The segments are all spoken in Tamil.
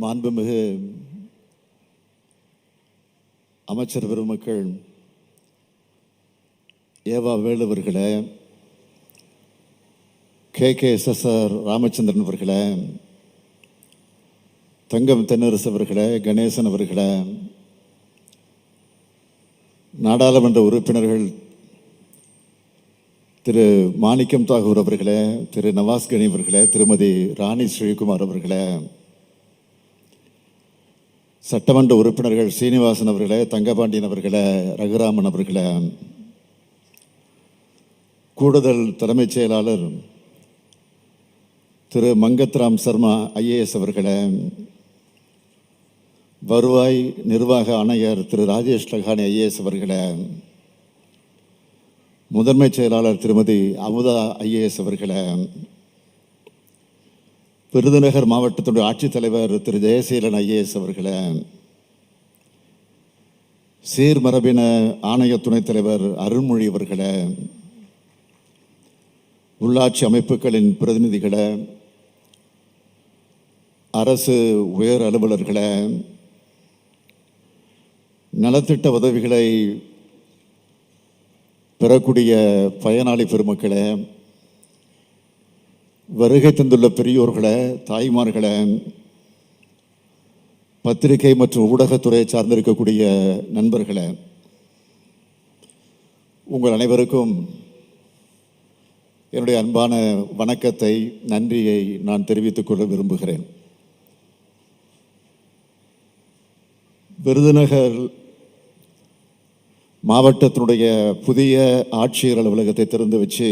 மாண்புமிகு அமைச்சர் பெருமக்கள் ஏவா வேலுவர்களே K. K. S. S. R. Ramachandran அவர்களே தங்கம் தென்னரசு அவர்களே கணேசன் அவர்களே நாடாளுமன்ற உறுப்பினர்கள் திரு மாணிக்கம் தாகூர் அவர்களே திரு நவாஸ் கனி அவர்களே திருமதி ராணி ஸ்ரீகுமார் அவர்களே சட்டமன்ற உறுப்பினர்கள் சீனிவாசன் அவர்களை தங்கபாண்டியன் அவர்களை ரகுராமன் அவர்களை கூடுதல் தலைமைச் செயலாளர் திரு மங்கத்ராம் சர்மா ஐஏஎஸ் அவர்களை வருவாய் நிர்வாக ஆணையர் திரு ராஜேஷ் லகானி ஐஏஎஸ் அவர்களை முதன்மைச் செயலாளர் திருமதி அமுதா ஐஏஎஸ் அவர்களை விருதுநகர் மாவட்டத்துடைய ஆட்சித்தலைவர் திரு. ஜெயசீலன் ஐஏஎஸ் அவர்களை சீர்மரபின ஆணைய துணைத் தலைவர் அருள்மொழி அவர்களை உள்ளாட்சி அமைப்புகளின் பிரதிநிதிகளை அரசு உயர் அலுவலர்களை நலத்திட்ட உதவிகளை பெறக்கூடிய பயனாளி பெருமக்களை வருகை தந்துள்ள பெரியோர்களை தாய்மார்களை பத்திரிகை மற்றும் ஊடகத்துறையை சார்ந்திருக்கக்கூடிய நண்பர்களை உங்கள் அனைவருக்கும் என்னுடைய அன்பான வணக்கத்தை நன்றியை நான் தெரிவித்துக் கொள்ள விரும்புகிறேன். விருதுநகர் மாவட்டத்தினுடைய புதிய ஆட்சியர் அலுவலகத்தை திறந்து வச்சு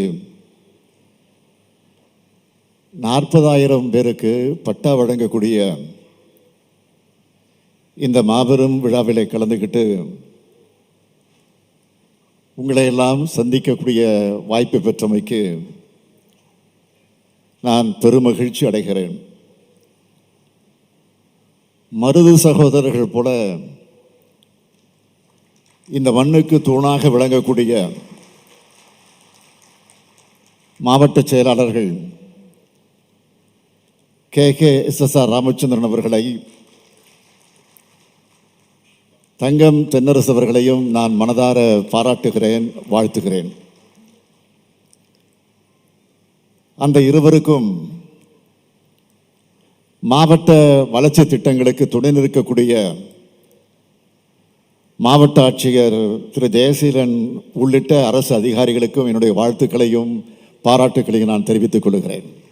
நாற்பதாயிரம் பேருக்கு பட்டா வழங்கக்கூடிய இந்த மாபெரும் விழாவிலே கலந்துக்கிட்டு உங்களையெல்லாம் சந்திக்கக்கூடிய வாய்ப்பு பெற்றமைக்கு நான் பெருமகிழ்ச்சி அடைகிறேன். மருது சகோதரர்கள் போல இந்த மண்ணுக்கு தூணாக விளங்கக்கூடிய மாவட்ட செயலாளர்கள் K. K. S. S. R. Ramachandran அவர்களை தங்கம் தென்னரசு அவர்களையும் நான் மனதார பாராட்டுகிறேன் வாழ்த்துகிறேன். அந்த இருவருக்கும் மாவட்ட வளர்ச்சி திட்டங்களுக்கு துணை நிற்கக்கூடிய மாவட்ட ஆட்சியர் திரு. ஜெயசீலன் உள்ளிட்ட அரசு அதிகாரிகளுக்கும் என்னுடைய வாழ்த்துக்களையும் பாராட்டுக்களையும் நான் தெரிவித்துக் கொள்கிறேன்.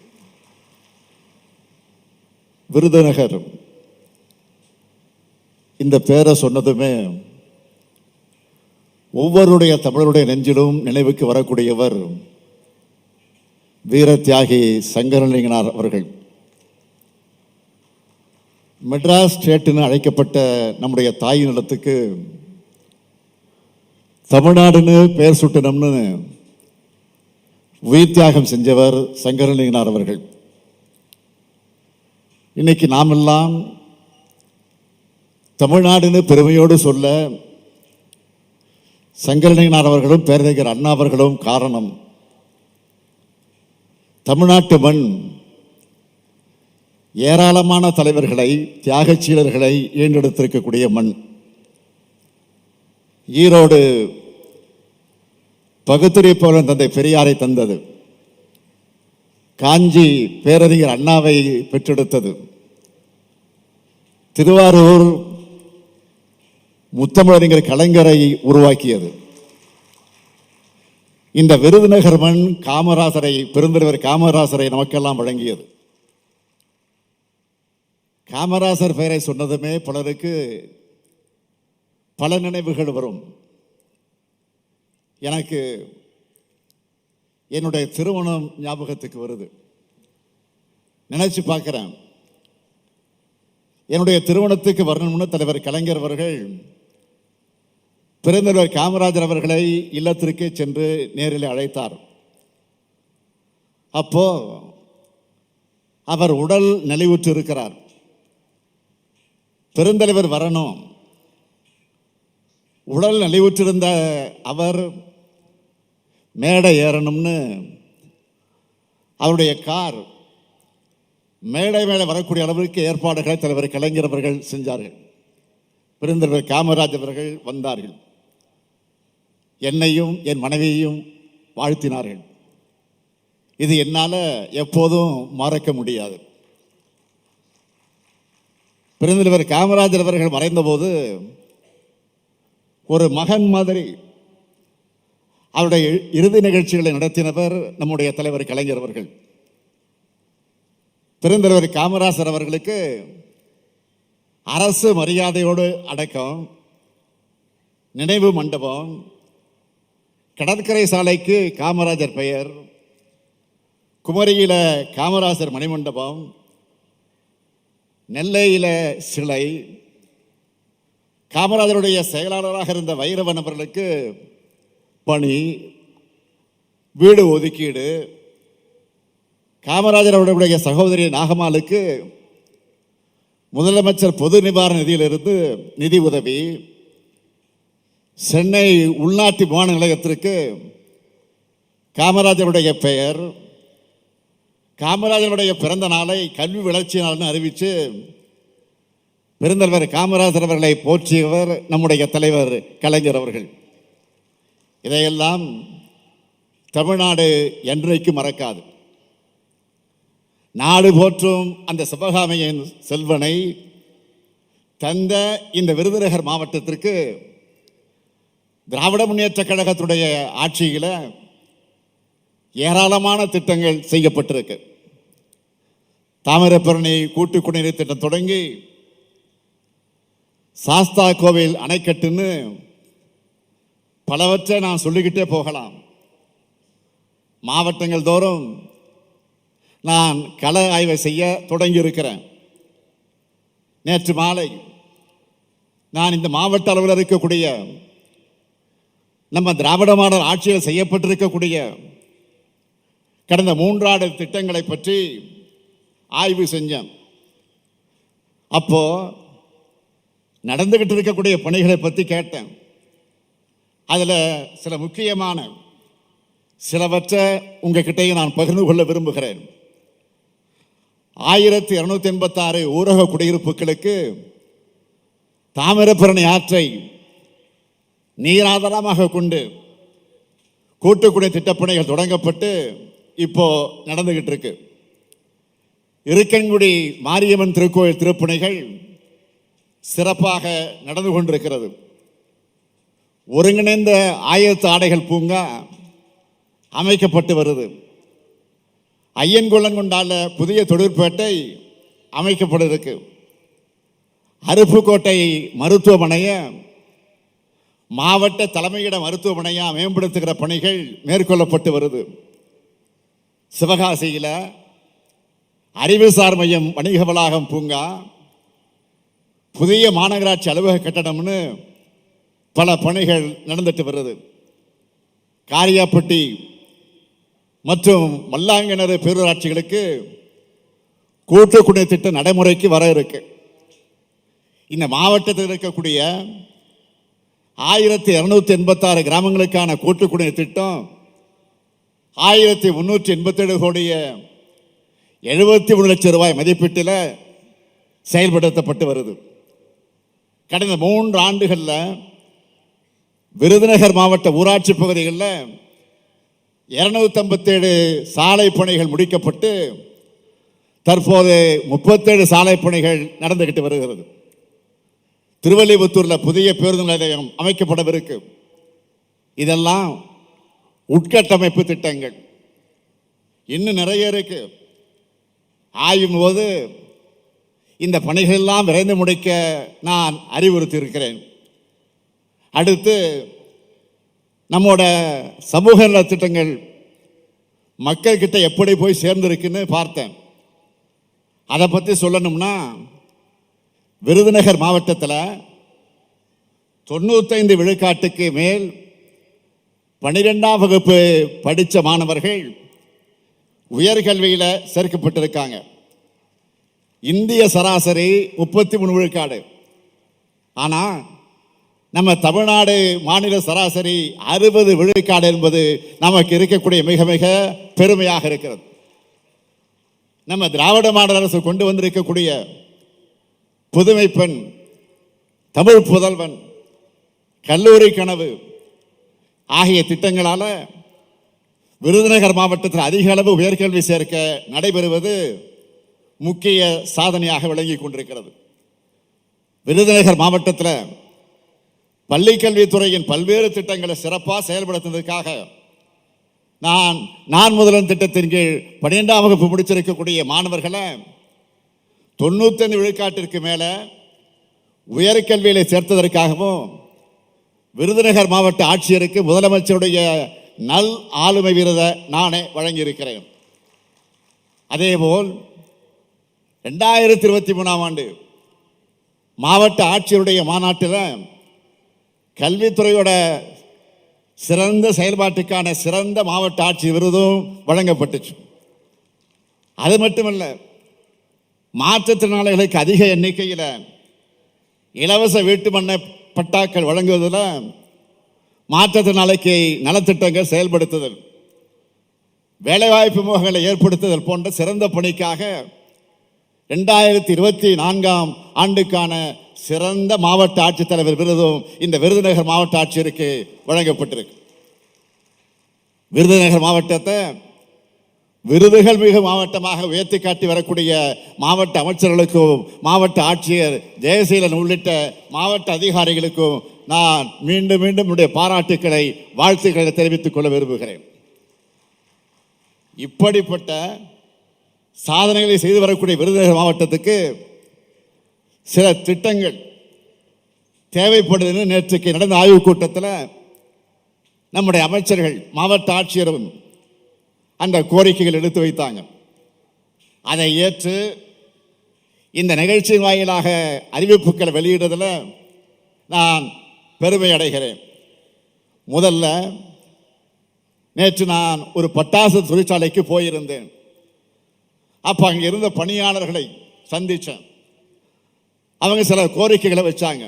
விருதுநகர். இந்த பேரை சொன்னதுமே ஒவ்வொருடைய தமிழருடைய நெஞ்சிலும் நினைவுக்கு வரக்கூடியவர் வீர தியாகி சங்கரலிங்கனார் அவர்கள். மெட்ராஸ் ஸ்டேட்டுன்னு அழைக்கப்பட்ட நம்முடைய தாய் நிலத்துக்கு தமிழ்நாடுன்னு பெயர் சுட்டணும்னு உயிர் தியாகம் செஞ்சவர் சங்கரலிங்கனார் அவர்கள். இன்னைக்கு நாமெல்லாம் தமிழ்நாடுன்னு பெருமையோடு சொல்ல சங்கரலிங்கனார் அவர்களும் பேரறிஞர் அண்ணா அவர்களும் காரணம். தமிழ்நாட்டு மண் ஏராளமான தலைவர்களை தியாகச்சீலர்களை ஈண்டெடுத்திருக்கக்கூடிய மண். ஈரோடு பகுத்துரைப்பவன் தந்தை பெரியாரை தந்தது. காஞ்சி பேரறிஞர் அண்ணாவை பெற்றெடுத்தது. திருவாரூர் முத்தமிழறிஞர் கலைஞரை உருவாக்கியது. இந்த விருதுநகர் மண் காமராசரை பெருந்தலைவர் காமராசரை நமக்கெல்லாம் வழங்கியது. காமராசர் பெயரை சொன்னதுமே பலருக்கு பல நினைவுகள் வரும். எனக்கு என்னுடைய திருமணம் ஞாபகத்துக்கு வருது. நினைச்சு பார்க்குறேன். என்னுடைய திருமணத்துக்கு வரணும்னு தலைவர் கலைஞர் அவர்கள் பெருந்தலைவர் காமராஜர் அவர்களை இல்லத்திற்கே சென்று நேரில் அழைத்தார். அப்போ அவர் உடல் நிலைவுற்று இருக்கிறார். பெருந்தலைவர் வரணும். உடல் நலிவுற்றிருந்த அவர் மேடை ஏறணும்னு அவருடைய கார் மேடை மேலே வரக்கூடிய அளவிற்கு ஏற்பாடுகளை தலைவர் கலைஞர் அவர்கள் செஞ்சார்கள். பெருந்தலைவர் காமராஜ் அவர்கள் வந்தார்கள். என்னையும் என் மனைவியையும் வாழ்த்தினார்கள். இது என்னால் எப்போதும் மறக்க முடியாது. பெருந்தலைவர் காமராஜர் அவர்கள் மறைந்தபோது ஒரு மகன் மாதிரி அவருடைய இறுதி நிகழ்ச்சிகளை நடத்தினவர் நம்முடைய தலைவர் கலைஞர் அவர்கள். பெருந்தலைவர் காமராசர் அவர்களுக்கு அரசு மரியாதையோடு அடக்கம் நினைவு மண்டபம் கடற்கரை சாலைக்கு காமராஜர் பெயர் குமரியில காமராசர் மணிமண்டபம் நெல்லையில் சிலை காமராஜருடைய செயலாளராக இருந்த வைரவன் அவர்களுக்கு பணி வீடு ஒதுக்கீடு காமராஜர் அவர்களுடைய சகோதரி நாகமாலுக்கு முதலமைச்சர் பொது நிவாரண நிதியிலிருந்து நிதி உதவி சென்னை உள்நாட்டு விமான நிலையத்திற்கு காமராஜருடைய பெயர் காமராஜருடைய பிறந்த நாளை கல்வி வளர்ச்சி நாள்னு அறிவித்து பெருந்தலைவர் காமராஜர் அவர்களை போற்றியவர் நம்முடைய தலைவர் கலைஞர் அவர்கள். இதையெல்லாம் தமிழ்நாடு என்றைக்கு மறக்காது. நாடு போற்றும் அந்த சிவகாமியின் செல்வனை தந்த இந்த விருதுநகர் மாவட்டத்திற்கு திராவிட முன்னேற்ற கழகத்துடைய ஆட்சியில் ஏராளமான திட்டங்கள் செய்யப்பட்டிருக்கு. தாமிரபரணி கூட்டு குடிநீர் திட்டம் தொடங்கி சாஸ்தா கோவில் அணைக்கட்டுன்னு பலவற்றை நான் சொல்லிக்கிட்டே போகலாம். மாவட்டங்கள் தோறும் நான் கள ஆய்வை செய்ய தொடங்கியிருக்கிறேன். நேற்று மாலை நான் இந்த மாவட்ட அளவில் இருக்கக்கூடிய நம்ம திராவிட மாடல் ஆட்சியில் செய்யப்பட்டிருக்கக்கூடிய கடந்த மூன்றாண்டு திட்டங்களை பற்றி ஆய்வு செஞ்சேன். அப்போ நடந்துகிட்டு இருக்கக்கூடிய பணிகளை பற்றி கேட்டேன். அதில் சில முக்கியமான சிலவற்றை உங்ககிட்டயும் நான் பகிர்ந்து கொள்ள விரும்புகிறேன். ஆயிரத்தி இருநூத்தி எண்பத்தாறு ஊரக குடியிருப்புகளுக்கு தாமிரபரணி ஆற்றை நீராதாரமாக கொண்டு கூட்டுக்குடி திட்டப்பணிகள் தொடங்கப்பட்டு இப்போ நடந்துகிட்டு இருக்கு இருக்கன்குடி மாரியம்மன் திருக்கோயில் திருப்பணிகள் சிறப்பாக நடந்து கொண்டிருக்கிறது. ஒருங்கிணைந்த ஆயத்த ஆடைகள் பூங்கா அமைக்கப்பட்டு வருது. ஐயன்குளம் கொண்டால புதிய தொழிற்பேட்டை அமைக்கப்பட இருக்கு அருப்புக்கோட்டை மருத்துவமனையை மாவட்ட தலைமையிட மருத்துவமனையாக மேம்படுத்துகிற பணிகள் மேற்கொள்ளப்பட்டு வருது. சிவகாசியில் அறிவுசார் மையம் வணிக வளாகம் பூங்கா புதிய மாநகராட்சி அலுவலக கட்டடம்னு பல பணிகள் நடந்துட்டு வருது. காரியாப்பட்டி மற்றும் மல்லாங்கிணறு பேரூராட்சிகளுக்கு கூட்டு குடிநீர் திட்டம் நடைமுறைக்கு வர இருக்கு. இந்த மாவட்டத்தில் இருக்கக்கூடிய ஆயிரத்தி இரநூத்தி எண்பத்தாறு கிராமங்களுக்கான கூட்டு குடிநீர் திட்டம் ஆயிரத்தி முன்னூற்றி எண்பத்தேழு கோடிய எழுபத்தி மூணு லட்சம் ரூபாய் மதிப்பீட்டில் செயல்படுத்தப்பட்டு வருது. கடந்த மூன்று ஆண்டுகளில் விருதுநகர் மாவட்ட ஊராட்சி பகுதிகளில் இருநூத்தி ஐம்பத்தேழு சாலை பணிகள் முடிக்கப்பட்டு தற்போது முப்பத்தேழு சாலை பணிகள் நடந்துகிட்டு வருகிறது. திருவள்ளிபுத்தூரில் புதிய பேருந்து நிலையம் அமைக்கப்படவிருக்கு. இதெல்லாம் உட்கட்டமைப்பு திட்டங்கள். இன்னும் நிறைய இருக்கு. ஆயும் போது இந்த பணிகள் எல்லாம் விரைந்து முடிக்க நான் அறிவுறுத்தி இருக்கிறேன் அடுத்து நம்மோட சமூக நல திட்டங்கள் மக்கள்கிட்ட எப்படி போய் சேர்ந்துருக்குன்னு பார்த்தேன். அதை பற்றி சொல்லணும்னா விருதுநகர் மாவட்டத்தில் தொண்ணூத்தைந்து விழுக்காட்டுக்கு மேல் பன்னிரெண்டாம் வகுப்பு படித்த மாணவர்கள் உயர்கல்வியில் சேர்க்கப்பட்டிருக்காங்க. இந்திய சராசரி முப்பத்தி மூணு விழுக்காடு. ஆனால் நம்ம தமிழ்நாடு மாநில சராசரி அறுபது விழுக்காடு என்பது நமக்கு இருக்கக்கூடிய மிக மிக பெருமையாக இருக்கிறது. நம்ம திராவிட மாடல் அரசு கொண்டு வந்திருக்கக்கூடிய புதுமை பெண் தமிழ் புதல்வன் கல்லூரி கனவு ஆகிய திட்டங்களால் விருதுநகர் மாவட்டத்தில் அதிக அளவு உயர்கல்வி சேர்க்க நடைபெறுவது முக்கிய சாதனையாக விளங்கி கொண்டிருக்கிறது. விருதுநகர் மாவட்டத்தில் பள்ளிக்கல்வித்துறையின் பல்வேறு திட்டங்களை சிறப்பாக செயல்படுத்துவதற்காக நான் நான் முதல்வன் திட்டத்தின் கீழ் பன்னிரெண்டாம் வகுப்பு முடிச்சிருக்கக்கூடிய மாணவர்களை தொண்ணூத்தஞ்சு விழுக்காட்டிற்கு மேலே உயர்கல்வியில் சேர்த்ததற்காகவும் விருதுநகர் மாவட்ட ஆட்சியருக்கு முதலமைச்சருடைய நல் ஆளுமை விருதை நானே வழங்கியிருக்கிறேன். அதேபோல் ரெண்டாயிரத்தி இருபத்தி மூணாம் ஆண்டு மாவட்ட ஆட்சியருடைய மாநாட்டில் கல்வித்துறையோட சிறந்த செயல்பாட்டுக்கான சிறந்த மாவட்ட ஆட்சி விருதும் வழங்கப்பட்டுச்சு. அது மட்டுமல்ல மாற்றுத்திறனாளிகளுக்கு அதிக எண்ணிக்கையில் இலவச வீட்டு வீட்டுமனை பட்டாக்கள் வழங்குவதில் மாற்றுத்திறனாளிக்கு நலத்திட்டங்கள் செயல்படுத்துதல் வேலைவாய்ப்பு முகங்களை ஏற்படுத்துதல் போன்ற சிறந்த பணிக்காக ரெண்டாயிரத்தி இருபத்தி நான்காம் ஆண்டுக்கான சிறந்த மாவட்ட ஆட்சித்தலைவர் விருதும் இந்த விருதுநகர் மாவட்ட ஆட்சியருக்கு வழங்கப்பட்டிருக்கு. விருதுநகர் மாவட்டத்தை விருதுகள் மிகு மாவட்டமாக உயர்த்தி காட்டி வரக்கூடிய மாவட்ட அமைச்சர்களுக்கும் மாவட்ட ஆட்சியர் ஜெயசீலன் உள்ளிட்ட மாவட்ட அதிகாரிகளுக்கும் நான் மீண்டும் மீண்டும் என்னுடைய பாராட்டுக்களை வாழ்த்துக்களை தெரிவித்துக் கொள்ள விரும்புகிறேன். இப்படிப்பட்ட சாதனைகளை செய்து வரக்கூடிய விருதுநகர் மாவட்டத்துக்கு சில திட்டங்கள் தேவைப்படுதுன்னு நேற்றுக்கு நடந்த ஆய்வுக் கூட்டத்தில் நம்முடைய அமைச்சர்கள் மாவட்ட ஆட்சியரும் அந்த கோரிக்கைகள் எடுத்து வைத்தாங்க. அதை ஏற்று இந்த நிகழ்ச்சியின் வாயிலாக அறிவிப்புகளை வெளியிடுறதில் நான் பெருமை அடைகிறேன். முதல்ல நேற்று நான் ஒரு பட்டாசு தொழிற்சாலைக்கு போயிருந்தேன். அப்போ அங்கே இருந்த பணியாளர்களை சந்தித்தேன் அவங்க சில கோரிக்கைகளை வச்சாங்க.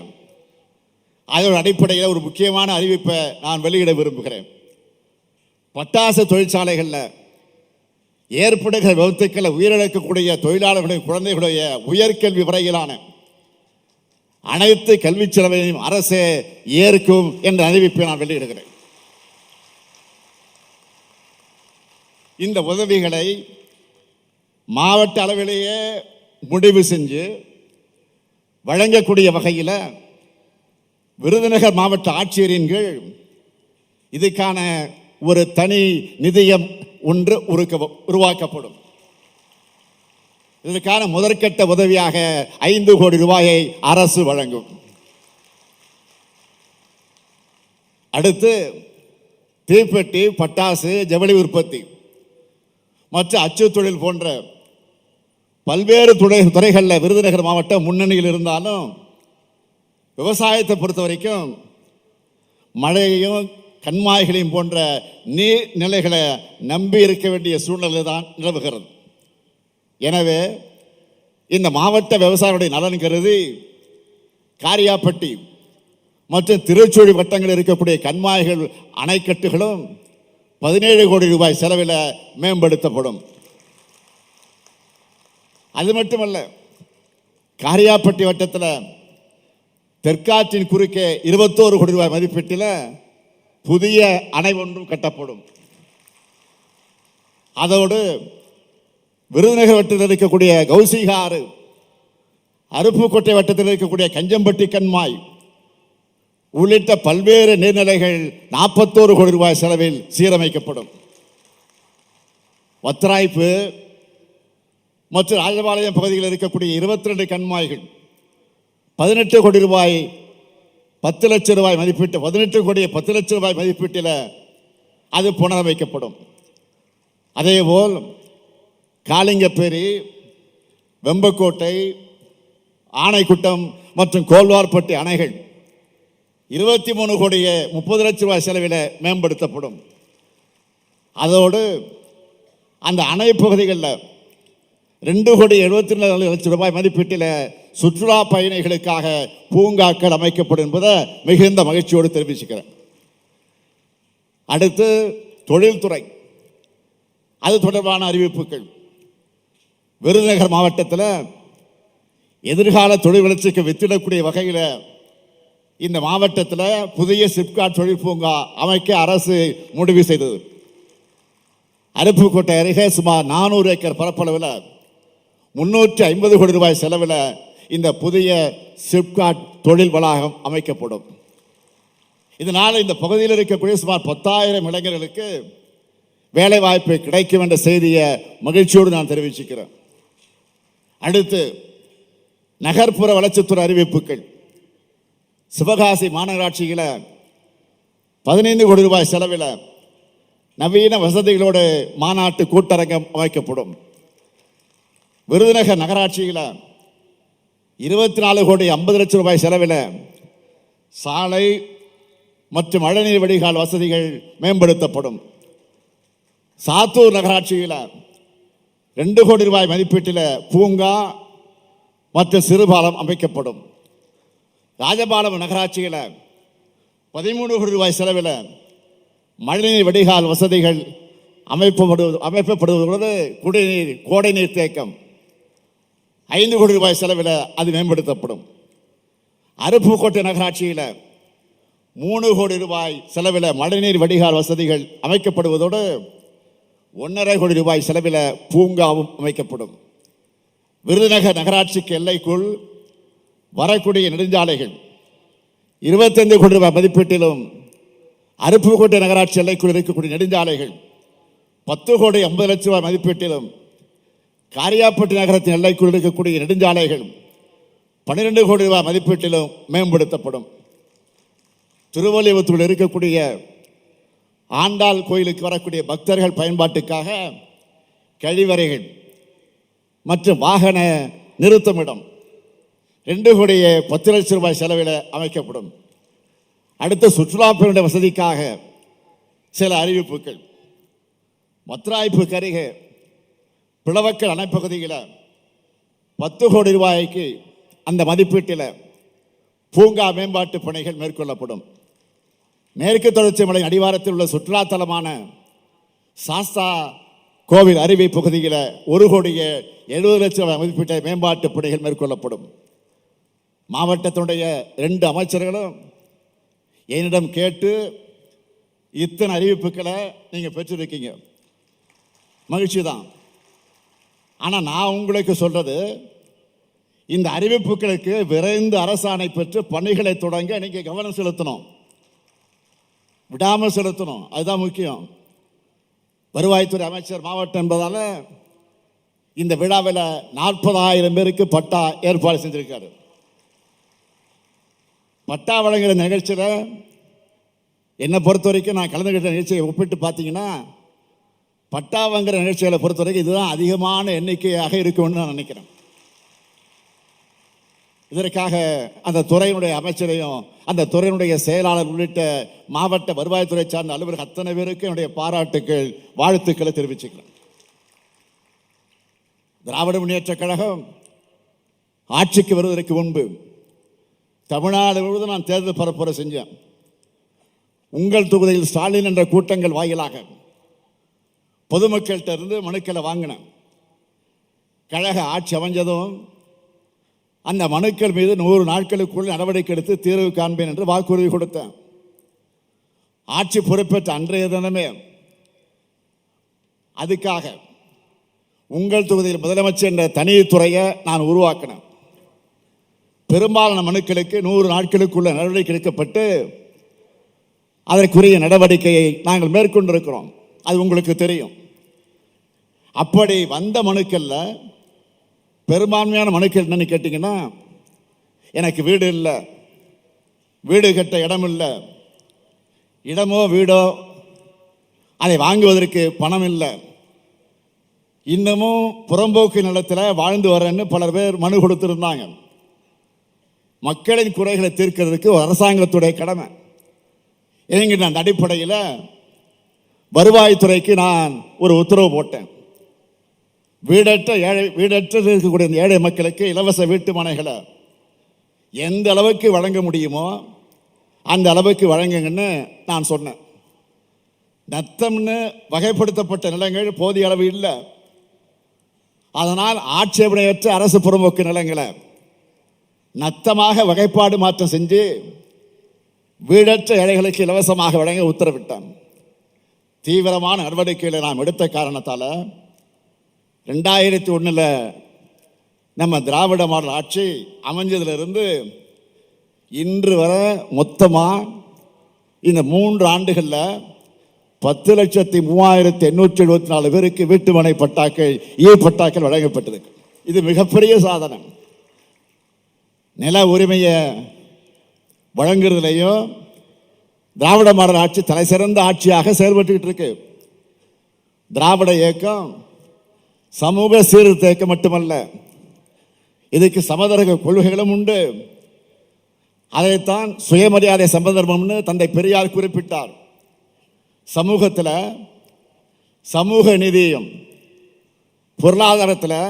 அதோட அடிப்படையில் ஒரு முக்கியமான அறிவிப்பை நான் வெளியிட விரும்புகிறேன். பட்டாசு தொழிற்சாலைகளில் ஏற்படுகிற விபத்துக்களை உயிரிழக்கக்கூடிய தொழிலாளர்களுடைய குழந்தைகளுடைய உயர்கல்வி வரையிலான அனைத்து கல்விச் செலவையும் அரசே ஏற்கும் என்ற அறிவிப்பை நான் வெளியிடுகிறேன். இந்த உதவிகளை மாவட்ட அளவிலேயே முடிவு செஞ்சு வழங்கக்கூடிய வகையில் விருதுநகர் மாவட்ட ஆட்சியரின் கீழ் இதுக்கான ஒரு தனி நிதியம் ஒன்று உருக்க உருவாக்கப்படும். இதற்கான முதற்கட்ட உதவியாக ஐந்து கோடி ரூபாயை அரசு வழங்கும். அடுத்து தீப்பெட்டி பட்டாசு ஜவுளி உற்பத்தி மற்ற அச்சு தொழில் போன்ற பல்வேறு துறை துறைகளில் விருதுநகர் மாவட்டம் முன்னணியில் இருந்தாலும் விவசாயத்தை பொறுத்த வரைக்கும் மழையையும் கண்மாய்களையும் போன்ற நீர் நிலைகளை நம்பி இருக்க வேண்டிய சூழ்நிலை தான் நிலவுகிறது. எனவே இந்த மாவட்ட விவசாயிகளுடைய நலன் கருதி காரியாப்பட்டி மற்றும் திருச்சூழி வட்டங்களில் இருக்கக்கூடிய கண்மாய்கள் அணைக்கட்டுகளும் பதினேழு கோடி ரூபாய் செலவில் மேம்படுத்தப்படும். அது மட்டுமல்ல காரியாப்பட்டி வட்டத்தில் தெற்காற்றின் குறுக்கே இருபத்தோரு கோடி ரூபாய் மதிப்பீட்டில் புதிய அணை ஒன்றும் கட்டப்படும். அதோடு விருதுநகர் வட்டத்தில் இருக்கக்கூடிய கௌசிக ஆறு அருப்புக்கோட்டை வட்டத்தில் இருக்கக்கூடிய கஞ்சம்பட்டி கண்மாய் உள்ளிட்ட பல்வேறு நீர்நிலைகள் நாற்பத்தோரு கோடி ரூபாய் செலவில் சீரமைக்கப்படும். வத்திராய்ப்பு மற்றும் ராஜபாளையம் பகுதியில் இருக்கக்கூடிய இருபத்தி ரெண்டு கண்மாய்கள் பதினெட்டு கோடி ரூபாய் பத்து லட்சம் ரூபாய் மதிப்பீட்டு பதினெட்டு கோடி பத்து லட்சம் ரூபாய் மதிப்பீட்டில் அது புனரமைக்கப்படும். அதேபோல் காளிங்கப்பேரி வெம்பக்கோட்டை ஆணைக்குட்டம் மற்றும் கோல்வார்பட்டி அணைகள் இருபத்தி மூணு கோடிய முப்பது லட்சம் ரூபாய் செலவில் மேம்படுத்தப்படும். அதோடு அந்த அணை பகுதிகளில் ரெண்டு கோடி எழுபத்தி நாலு லட்சம் ரூபாய் மதிப்பீட்டில் சுற்றுலா பயணிகளுக்காக பூங்காக்கள் அமைக்கப்படும் என்பதை மிகுந்த மகிழ்ச்சியோடு தெரிவிச்சுக்கிறேன். அடுத்து தொழில்துறை. அது தொடர்பான அறிவிப்புகள். விருதுநகர் மாவட்டத்தில் எதிர்கால தொழில் வளர்ச்சிக்கு வித்திடக்கூடிய வகையில் இந்த மாவட்டத்தில் புதிய சிப்காட் தொழில் பூங்கா அமைக்க அரசு முடிவு செய்தது. அருப்புக்கோட்டை அருகே சுமார் நானூறு ஏக்கர் பரப்பளவில் முன்னூற்றி ஐம்பது கோடி ரூபாய் செலவில் இந்த புதிய சிப்காட் தொழில் வளாகம் அமைக்கப்படும். இதனால் இந்த பகுதியில் இருக்கக்கூடிய சுமார் பத்தாயிரம் இளைஞர்களுக்கு வேலை வாய்ப்பு கிடைக்கும் என்ற செய்தியை மகிழ்ச்சியோடு நான் தெரிவிச்சுக்கிறேன். அடுத்து நகர்ப்புற வளர்ச்சித்துறை அறிவிப்புகள். சிவகாசி மாநகராட்சியில் பதினைந்து கோடி ரூபாய் செலவில் நவீன வசதிகளோடு மாநாட்டு கூட்டரங்கம் அமைக்கப்படும். விருதுநகர் நகராட்சியில் இருபத்தி நாலு கோடி ஐம்பது லட்சம் ரூபாய் செலவில் சாலை மற்றும் மழைநீர் வடிகால் வசதிகள் மேம்படுத்தப்படும். சாத்தூர் நகராட்சியில் ரெண்டு கோடி ரூபாய் மதிப்பீட்டில் பூங்கா மற்றும் சிறுபாலம் அமைக்கப்படும். ராஜபாலம் நகராட்சியில் பதிமூணு கோடி ரூபாய் செலவில் மழைநீர் வடிகால் வசதிகள் அமைப்பப்படுவது அமைக்கப்படுவதோடு குடிநீர் கோடை நீர் தேக்கம். ஐந்து கோடி ரூபாய் செலவில் அது மேம்படுத்தப்படும். அருப்புக்கோட்டை நகராட்சியில் மூணு கோடி ரூபாய் செலவில் மழைநீர் வடிகால் வசதிகள் அமைக்கப்படுவதோடு ஒன்றரை கோடி ரூபாய் செலவில் பூங்காவும் அமைக்கப்படும். விருதுநகர் நகராட்சிக்கு எல்லைக்குள் வரக்கூடிய நெடுஞ்சாலைகள் இருபத்தைந்து கோடி ரூபாய் மதிப்பீட்டிலும் அருப்புக்கோட்டை நகராட்சி எல்லைக்குள் இருக்கக்கூடிய நெடுஞ்சாலைகள் பத்து கோடி ஐம்பது லட்சம் ரூபாய் மதிப்பீட்டிலும் காரியாப்பட்டி நகரத்தின் எல்லைக்குள் இருக்கக்கூடிய நெடுஞ்சாலைகள் பன்னிரெண்டு கோடி ரூபாய் மதிப்பீட்டிலும் மேம்படுத்தப்படும். திருவள்ளிபுத்தூரில் இருக்கக்கூடிய ஆண்டாள் கோயிலுக்கு வரக்கூடிய பக்தர்கள் பயன்பாட்டுக்காக கழிவறைகள் மற்றும் வாகன நிறுத்தமிடம் ரெண்டு கோடியே பத்து லட்சம் ரூபாய் செலவில் அமைக்கப்படும். அடுத்த சுற்றுலா பயணிய வசதிக்காக சில அறிவிப்புகள். மத்ராய்ப்பு கருகே பிளவக்கல் அணைப்பகுதியில் பத்து கோடி ரூபாய்க்கு அந்த மதிப்பீட்டில் பூங்கா மேம்பாட்டு பணிகள் மேற்கொள்ளப்படும். மேற்கு தொடர்ச்சி மலை அடிவாரத்தில் உள்ள சுற்றுலாத்தலமான சாஸ்தா கோவில் அருவி பகுதியில் ஒரு கோடியே எழுபது லட்சம் மதிப்பீட்டை மேம்பாட்டு பணிகள் மேற்கொள்ளப்படும். மாவட்டத்தினுடைய ரெண்டு அமைச்சர்களும் என்னிடம் கேட்டு இத்தனை அறிவிப்புகளை நீங்கள் பெற்றிருக்கீங்க. மகிழ்ச்சி தான் ஆனால் நான் உங்களுக்கு சொல்கிறது இந்த அறிவிப்புகளுக்கு விரைந்து அரசாணை பெற்று பணிகளை தொடங்க நீங்கள் கவனம் செலுத்தணும். விடாமல் செலுத்தணும். அதுதான் முக்கியம். வருவாய்த்துறை அமைச்சர் மாவட்டம் என்பதால் இந்த விழாவில் நாற்பதாயிரம் பேருக்கு பட்டா ஏற்பாடு செஞ்சுருக்காரு. பட்டா வழங்குகிற நிகழ்ச்சியில் என்னை பொறுத்த வரைக்கும் நான் கலந்துக்கிட்ட நிகழ்ச்சியை ஒப்பிட்டு பார்த்தீங்கன்னா பட்டா வாங்குற நிகழ்ச்சிகளை பொறுத்த வரைக்கும் இதுதான் அதிகமான எண்ணிக்கையாக இருக்கும்னு நான் நினைக்கிறேன். இதற்காக அந்த துறையினுடைய அமைச்சரையும் அந்த துறையினுடைய செயலாளர் உள்ளிட்ட மாவட்ட வருவாய்த்துறை சார்ந்த அலுவலர் அத்தனை பேருக்கு என்னுடைய பாராட்டுக்கள் வாழ்த்துக்களை தெரிவிச்சுக்கிறேன். திராவிட முன்னேற்றக் கழகம் ஆட்சிக்கு வருவதற்கு முன்பு தமிழ்நாடு முழுவதும் நான் தேர்தல் பரப்புரை செஞ்சேன். உங்கள் தொகுதியில் ஸ்டாலின் என்ற கூட்டங்கள் வாயிலாக பொதுமக்கள்கிட்ட இருந்து மனுக்களை வாங்கினேன். கழக ஆட்சி அமைஞ்சதும் அந்த மனுக்கள் மீது நூறு நாட்களுக்குள் நடவடிக்கை எடுத்து தீர்வு காண்பேன் என்று வாக்குறுதி கொடுத்தேன். ஆட்சி பொறுப்பேற்ற அன்றைய தினமே அதுக்காக உங்கள் தொகுதியில் முதலமைச்சர் என்ற தனி துறையை நான் உருவாக்கினேன். பெரும்பாலான மனுக்களுக்கு நூறு நாட்களுக்குள்ள நடவடிக்கை எடுக்கப்பட்டு அதற்குரிய நடவடிக்கையை நாங்கள் மேற்கொண்டிருக்கிறோம். அது உங்களுக்கு தெரியும். அப்படி வந்த மனுக்கள்ல பெரும்பான்மையான மனுக்கள் என்னன்னு கேட்டிங்கன்னா எனக்கு வீடு இல்லை. வீடு கட்ட இடம் இல்லை. இடமோ வீடோ அதை வாங்குவதற்கு பணம் இல்லை. இன்னமும் புறம்போக்கு நிலத்தில் வாழ்ந்து வரேன்னு பலர் பேர் மனு கொடுத்துருந்தாங்க. மக்களின் குறைகளை தீர்க்கிறதுக்கு ஒரு அரசாங்கத்துடைய கடமை. என்கிற அந்த அடிப்படையில் வருவாய்த்துறைக்கு நான் ஒரு உத்தரவு போட்டேன். வீடற்ற ஏழை வீடற்ற இருக்கக்கூடிய இந்த ஏழை மக்களுக்கு இலவச வீட்டு மனைகளை எந்த அளவுக்கு வழங்க முடியுமோ அந்த அளவுக்கு வழங்குங்கன்னு நான் சொன்னேன். நத்தம்னு வகைப்படுத்தப்பட்ட நிலங்கள் போதிய அளவு இல்லை. அதனால் ஆட்சேபனையற்ற அரசு புறம்போக்கு நிலங்களை நத்தமாக வகைப்பாடு மாற்றம் செஞ்சு வீடற்ற ஏழைகளுக்கு இலவசமாக வழங்க உத்தரவிட்டான். தீவிரமான நடவடிக்கைகளை நாம் எடுத்த காரணத்தால் ரெண்டாயிரத்தி ஒன்றில் நம்ம திராவிட மாடல் ஆட்சி அமைஞ்சதுலேருந்து இன்று வர மொத்தமாக இந்த மூன்று ஆண்டுகளில் பத்து லட்சத்தி மூவாயிரத்தி எண்ணூற்றி எழுபத்தி நாலு பேருக்கு வீட்டுமனை பட்டாக்கள் ஈ பட்டாக்கள் வழங்கப்பட்டிருக்கு இது மிகப்பெரிய சாதனை. நில உரிமையை வழங்குறதுலையும் திராவிட மாடல் ஆட்சி தலைசிறந்த ஆட்சியாக செயல்பட்டுக்கிட்டு இருக்கு. திராவிட இயக்கம் சமூக சீர்திருத்த இயக்கம் மட்டுமல்ல இதுக்கு சமதரக கொள்கைகளும் உண்டு. அதைத்தான் சுயமரியாதை சம்பந்தர்மம்னு தந்தை பெரியார் குறிப்பிட்டார். சமூகத்தில் சமூக நிதியும் பொருளாதாரத்தில்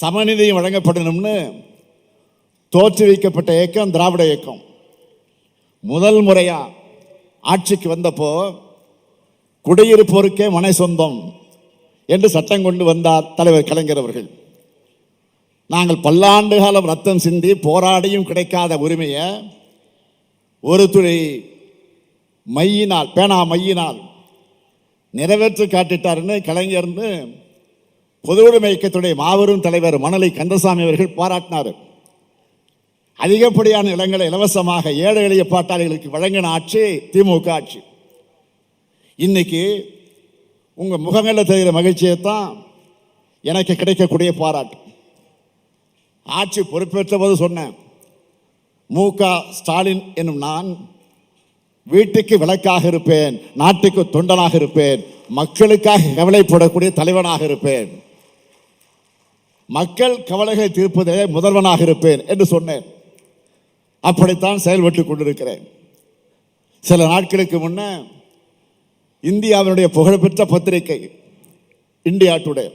சமநிதியும் வழங்கப்படணும்னு தோற்றுவிக்கப்பட்ட இயக்கம் திராவிட இயக்கம். முதல் முறையாக ஆட்சிக்கு வந்தப்போ குடியிருப்போருக்கே மனை சொந்தம். என்று சட்டம் கொண்டு வந்தார் தலைவர் கலைஞர் அவர்கள். நாங்கள் பல்லாண்டு காலம் ரத்தம் சிந்தி போராடியும் கிடைக்காத உரிமையை ஒரு துளி மையினால் பேனா மையினால் நிறைவேற்றி காட்டிட்டாருன்னு கலைஞர்னு பொது உடைமை இயக்கத்துடைய மாபெரும் தலைவர் மணலை கந்தசாமி அவர்கள் பாராட்டினார். அதிகப்படியான நிலங்களை இலவசமாக ஏழை எளிய பாட்டாளிகளுக்கு வழங்கின ஆட்சி திமுக ஆட்சி. இன்னைக்கு உங்கள் முகங்களில் தெரிகிற மகிழ்ச்சியை தான் எனக்கு கிடைக்கக்கூடிய பாராட்டு. ஆட்சி பொறுப்பேற்ற போது சொன்னேன் மு. க. ஸ்டாலின் என்னும் நான் வீட்டுக்கு விளக்காக இருப்பேன் நாட்டுக்கு தொண்டனாக இருப்பேன் மக்களுக்காக கவலைப்படக்கூடிய தலைவனாக இருப்பேன். மக்கள் கவலைகளை தீர்ப்பதிலே முதல்வனாக இருப்பேன் என்று சொன்னேன். அப்படித்தான் செயல்பட்டு கொண்டிருக்கிறேன். சில நாட்களுக்கு முன்னே இந்தியாவினுடைய புகழ்பெற்ற பத்திரிகை இந்தியா டுடே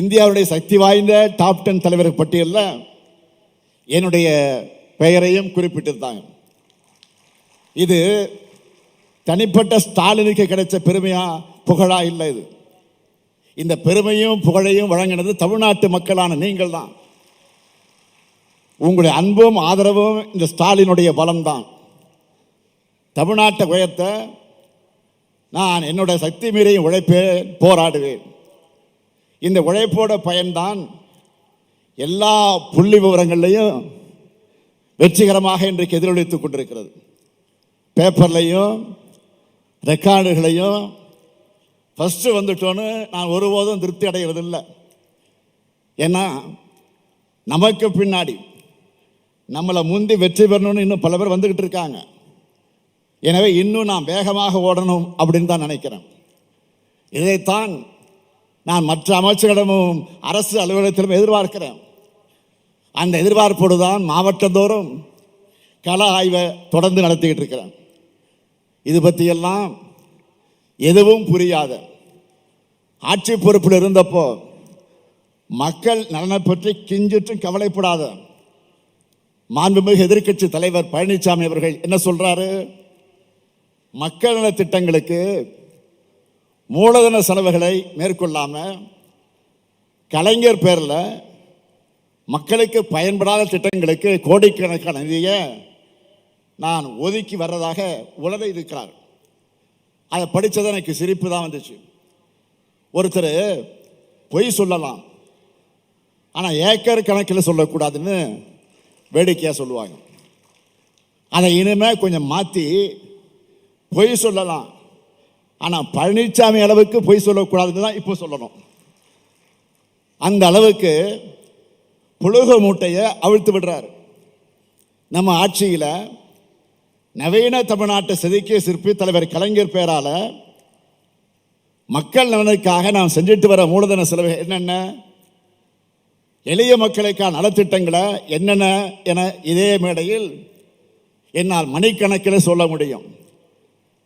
இந்தியாவுடைய சக்தி வாய்ந்த டாப் டென் தலைவர் பட்டியலில் என்னுடைய பெயரையும் குறிப்பிட்டிருந்தாங்க. இது தனிப்பட்ட ஸ்டாலினுக்கு கிடைச்ச பெருமையா புகழா இல்லை இது. இந்த பெருமையும் புகழையும் வழங்கினது தமிழ்நாட்டு மக்களான நீங்கள் தான். உங்களுடைய அன்பும் ஆதரவும் இந்த ஸ்டாலினுடைய பலம்தான். தமிழ்நாட்டை உயர்த்த நான் என்னுடைய சக்தி மீறியும் உழைப்பேன் போராடுவேன். இந்த உழைப்போட பயன்தான் எல்லா புள்ளி விவரங்கள்லையும் வெற்றிகரமாக இன்றைக்கு எதிரொலித்துக் கொண்டிருக்கிறது. பேப்பர்லையும் ரெக்கார்டுகளையும் ஃபஸ்ட்டு வந்துட்டோன்னு நான் ஒருபோதும் திருப்தி அடைகிறதில்லை. ஏன்னா நமக்கு பின்னாடி நம்மளை முந்தி வெற்றி பெறணும்னு இன்னும் பல பேர் வந்துக்கிட்டு இருக்காங்க. எனவே இன்னும் நான் வேகமாக ஓடணும் அப்படின்னு தான் நினைக்கிறேன். இதைத்தான் நான் மற்ற அமைச்சர்களிடமும் அரசு அலுவலகத்திலும் எதிர்பார்க்கிறேன். அந்த எதிர்பார்ப்போடு தான் மாவட்டந்தோறும் கள ஆய்வை தொடர்ந்து நடத்திக்கிட்டு இருக்கிறேன். இது பற்றியெல்லாம் எதுவும் புரியாத. ஆட்சி பொறுப்பில் இருந்தப்போ மக்கள் நலனை பற்றி கிஞ்சிட்டும் கவலைப்படாத மாண்புமிகு எதிர்க்கட்சி தலைவர் பழனிசாமி அவர்கள் என்ன சொல்றாரு? மக்கள் நல திட்டங்களுக்கு மூலதன செலவுகளை மேற்கொள்ளாமல் கலைஞர் பேரில் மக்களுக்கு பயன்படாத திட்டங்களுக்கு கோடிக்கணக்கான நிதியை நான் ஒதுக்கி வர்றதாக உலக இருக்கிறார் அதை படித்தது எனக்கு சிரிப்பு தான் வந்துச்சு. ஒருத்தர் பொய் சொல்லலாம். ஆனால் ஏக்கர் கணக்கில் சொல்லக்கூடாதுன்னு வேடிக்கையாக சொல்லுவாங்க. அதை இனிமேல் கொஞ்சம் மாற்றி பொய் சொல்லலாம். ஆனால் பழனிசாமி அளவுக்கு பொய் சொல்லக்கூடாதுன்னு தான் இப்போ சொல்லணும். அந்த அளவுக்கு புழுக மூட்டையை அவிழ்த்து விடுறார். நம்ம ஆட்சியில் நவீன தமிழ்நாட்டை செதுக்கிய சிற்பி தலைவர் கலைஞர் பேரால் மக்கள் நலனுக்காக நாம் செஞ்சுட்டு வர மூலதன செலவு என்னென்ன? எளிய மக்களுக்கான நலத்திட்டங்களை என்னென்ன? என இதே மேடையில் என்னால் மணிக்கணக்கில் சொல்ல முடியும்.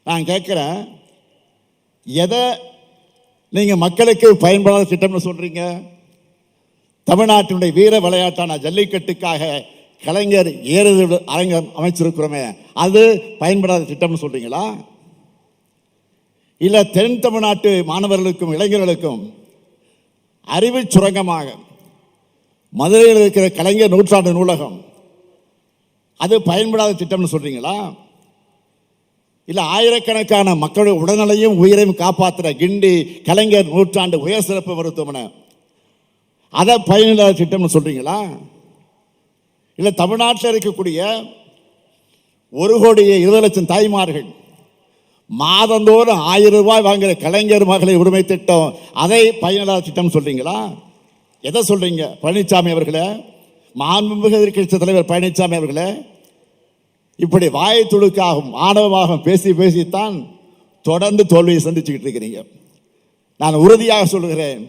நான் கேட்குறேன் எதை நீங்கள் மக்களுக்கு பயன்படாத திட்டம்னு சொல்கிறீங்க தமிழ்நாட்டினுடைய வீர விளையாட்டான ஜல்லிக்கட்டுக்காக கலைஞர் ஏறுதல் அரங்கம் அமைச்சிருக்கிறோமே அது பயன்படாத திட்டம்னு சொல்கிறீங்களா இல்லை தென் தமிழ்நாட்டு மாணவர்களுக்கும் இளைஞர்களுக்கும் அறிவு சுரங்கமாக மதுரையில் இருக்கிற கலைஞர் நூற்றாண்டு நூலகம் அது பயன்படாத திட்டம்னு சொல்கிறீங்களா இல்லை ஆயிரக்கணக்கான மக்களுடைய உடல்நலையும் உயிரையும் காப்பாற்றுற கிண்டி கலைஞர் நூற்றாண்டு உயர் சிறப்பு மருத்துவமனை. அதை பயனில்லாத திட்டம்னு சொல்கிறீங்களா இல்லை தமிழ்நாட்டில் இருக்கக்கூடிய ஒரு கோடியே இருபது லட்சம் தாய்மார்கள் மாதந்தோறும் ஆயிரம் ரூபாய் வாங்குகிற கலைஞர் மகளிர் உரிமை திட்டம் அதை பயனில்லாத திட்டம் சொல்கிறீங்களா எதை சொல்கிறீங்க பழனிசாமி அவர்களே மாண்புமிகு எதிர்கட்சி தலைவர் பழனிசாமி அவர்களே இப்படி வாயை துடுக்காகும் ஆணவமாகவும் பேசி பேசித்தான் தொடர்ந்து தோல்வியை சந்திச்சுக்கிட்டு இருக்கிறீங்க. நான் உறுதியாக சொல்கிறேன்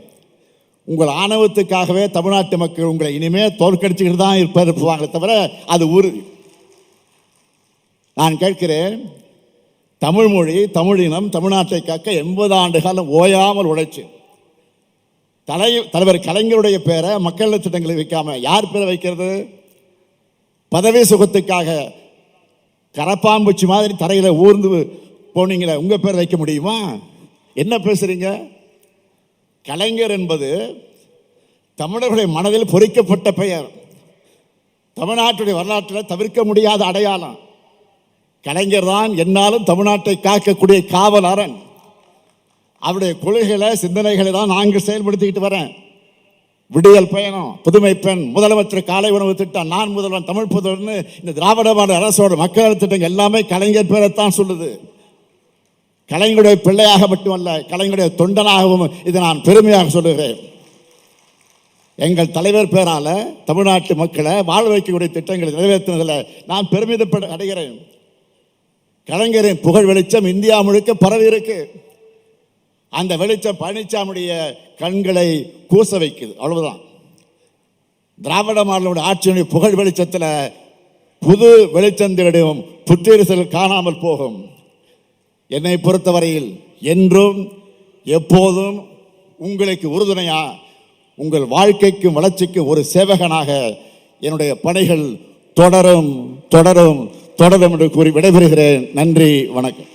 உங்கள் ஆணவத்துக்காகவே தமிழ்நாட்டு மக்கள் உங்களை இனிமே தோற்கடிச்சுக்கிட்டு தான் இருப்பார் இருப்பாங்களே தவிர அது உறுதி நான் கேட்கிறேன் தமிழ் மொழி தமிழினம் தமிழ்நாட்டை காக்க எண்பது ஆண்டு காலம் ஓயாமல் உழைச்சு தலை தலைவர் கலைஞருடைய பேரை மக்கள் திட்டங்களை வைக்காம யார் பேரை வைக்கிறது? பதவி சுகத்துக்காக கரப்பாம்பூச்சி மாதிரி தரையில் ஊர்ந்து போனீங்களே உங்கள் பேர் வைக்க முடியுமா? என்ன பேசுகிறீங்க கலைஞர் என்பது தமிழர்களுடைய மனதில் பொறிக்கப்பட்ட பெயர். தமிழ்நாட்டுடைய வரலாற்றில் தவிர்க்க முடியாத அடையாளம். கலைஞர் தான் என்னாலும் தமிழ்நாட்டை காக்கக்கூடிய காவல் அரண் அவருடைய கொள்கைகளை சிந்தனைகளை தான் நாங்கள் செயல்படுத்திக்கிட்டு வரேன். விடியல் பயணம் புதுமை பெண் முதலமைச்சர் காலை உணவு திட்டம் நான் முதல்வன் தமிழ் புதல்வர்னு இந்த திராவிட மாநில அரசோட மக்கள் திட்டங்கள் எல்லாமே கலைஞர் பேரைத்தான் சொல்லுது. கலைஞருடைய பிள்ளையாக மட்டுமல்ல கலைஞருடைய தொண்டனாகவும் இதை நான் பெருமையாக சொல்லுகிறேன். எங்கள் தலைவர் பேரால தமிழ்நாட்டு மக்களை வாழ வைக்கக்கூடிய திட்டங்களை நிறைவேற்றினதில் நான் பெருமிதப்பட அடைகிறேன். கலைஞரின் புகழ் வெளிச்சம் இந்தியா முழுக்க பரவி இருக்கு. அந்த வெளிச்சம் பழனிசாமியுடைய கண்களை கூச வைக்குது. அவ்வளவுதான். திராவிட மாடலுடைய ஆட்சியினுடைய புகழ் வெளிச்சத்தில் புது வெளிச்சந்திரிடும் புத்தெரிசல் காணாமல் போகும். என்னை பொறுத்தவரையில் என்றும் எப்போதும் உங்களுக்கு உறுதுணையா உங்கள் வாழ்க்கைக்கும் வளர்ச்சிக்கும் ஒரு சேவகனாக என்னுடைய பணிகள் தொடரும் தொடரும் தொடரும் என்று கூறி விடைபெறுகிறேன். நன்றி வணக்கம்.